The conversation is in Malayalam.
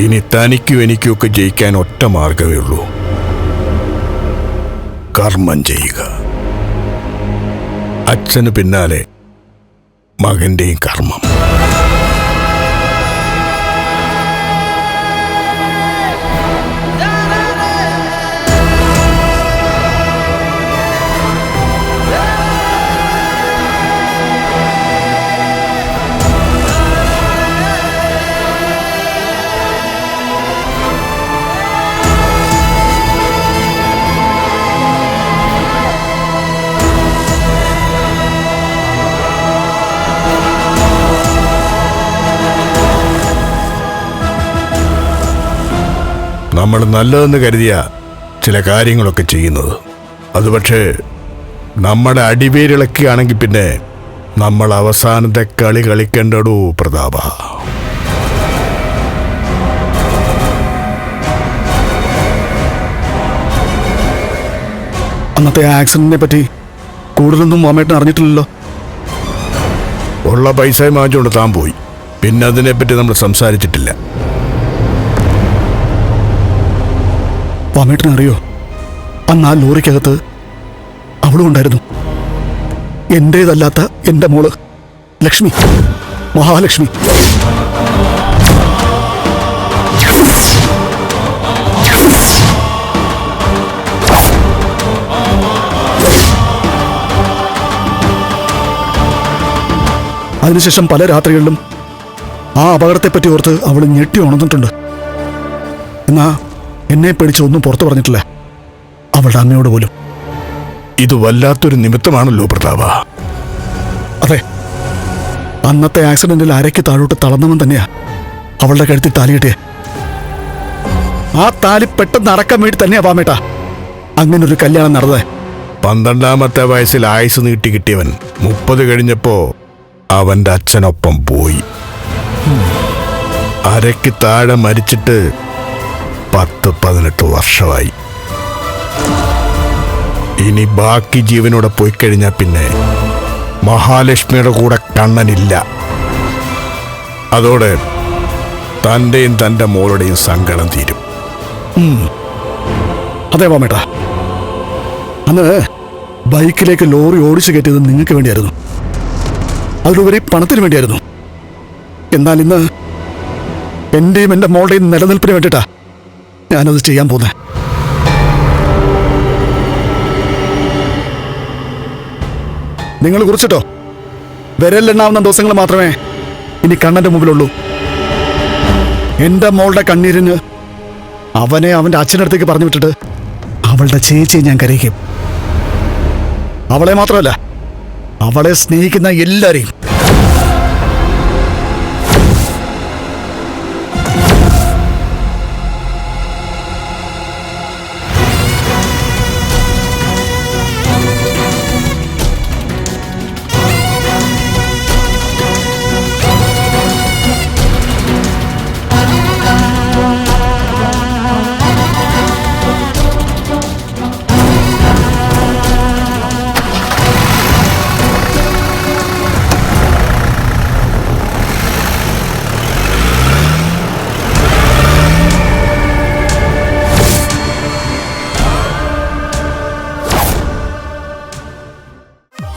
ഇനി തനിക്കും എനിക്കും ഒക്കെ ജയിക്കാൻ ഒറ്റ മാർഗമേ ഉള്ളൂ. കർമ്മം ചെയ്യുക. അച്ഛന് പിന്നാലെ മകന്റെയും കർമ്മം. നമ്മൾ നല്ലതെന്ന് കരുതിയ ചില കാര്യങ്ങളൊക്കെ ചെയ്യുന്നത്. അതുപക്ഷേ നമ്മുടെ അടിവേരിളക്കുകയാണെങ്കിൽ പിന്നെ നമ്മൾ അവസാനത്തെ കളി കളിക്കേണ്ടടൂ പ്രതാപ. അന്നത്തെ ആക്സിഡന്റിനെ പറ്റി കൂടുതലൊന്നും മാമേട്ടൻ അറിഞ്ഞിട്ടില്ലല്ലോ. ഉള്ള പൈസയും വാങ്ങിച്ചുകൊണ്ട് താൻ പോയി. പിന്നെ അതിനെപ്പറ്റി നമ്മൾ സംസാരിച്ചിട്ടില്ല. മാമേട്ടൻ അറിയോ അന്ന് ആ ലോറിക്കകത്ത് അവളും ഉണ്ടായിരുന്നു. എന്റേതല്ലാത്ത എന്റെ മോൾ ലക്ഷ്മി മഹാലക്ഷ്മി. അതിനുശേഷം പല രാത്രികളിലും ആ അപകടത്തെപ്പറ്റി ഓർത്ത് അവൾ ഞെട്ടി ഉണർന്നിട്ടുണ്ട്. എന്നാ എന്നെ പേടിച്ച് ഒന്നും പുറത്തു പറഞ്ഞിട്ടില്ല. അവളുടെ അമ്മയോട് പോലും. ഇത് വല്ലാത്തൊരു നിമിത്തമാണല്ലോ പ്രതാപ. അതെ. അന്നത്തെ ആക്സിഡന്റിൽ അരയ്ക്ക് താഴോട്ട് തളർന്നവൻ തന്നെയാ അവളുടെ കഴുത്തിൽ താലി കെട്ടിയെ. ആ താലി പെട്ടെന്ന് അടക്കം വേണ്ടി തന്നെയാ പാമേട്ട അങ്ങനെ ഒരു കല്യാണം നടന്നത് പന്ത്രണ്ടാമത്തെ വയസ്സിൽ ആയുസ് നീട്ടി കിട്ടിയവൻ മുപ്പത് കഴിഞ്ഞപ്പോ അവന്റെ അച്ഛനൊപ്പം പോയി. അരയ്ക്ക് താഴെ മരിച്ചിട്ട് പത്ത് പതിനെട്ട് വർഷമായി. ഇനി ബാക്കി ജീവനോടെ പോയി കഴിഞ്ഞാൽ പിന്നെ മഹാലക്ഷ്മിയുടെ കൂടെ കണ്ണനില്ല. അതോടെ തന്റെയും തന്റെ മോളുടെയും സങ്കടം തീരും. അതെ പാമേട്ട അന്ന് ബൈക്കിലേക്ക് ലോറി ഓടിച്ചു കയറ്റിയത് നിങ്ങൾക്ക് വേണ്ടിയായിരുന്നു. അതിലുപരി പണത്തിന് വേണ്ടിയായിരുന്നു. എന്നാൽ ഇന്ന് എന്റെയും എന്റെ മോളുടെയും നിലനിൽപ്പിന് വേണ്ടിയിട്ടാ ഞാനത് ചെയ്യാൻ പോകുന്നത് നിങ്ങൾ കുറിച്ചിട്ടോ? വിരലിലെണ്ണാവുന്ന ദിവസങ്ങൾ മാത്രമേ ഇനി കണ്ണന്റെ മുമ്പിലുള്ളൂ. എന്റെ മോളുടെ കണ്ണീരിന് അവനെ അവന്റെ അച്ഛനടുത്തേക്ക് പറഞ്ഞു വിട്ടിട്ട് അവളുടെ ചേച്ചിയെ ഞാൻ കരയിക്കും. അവളെ മാത്രമല്ല അവളെ സ്നേഹിക്കുന്ന എല്ലാരെയും.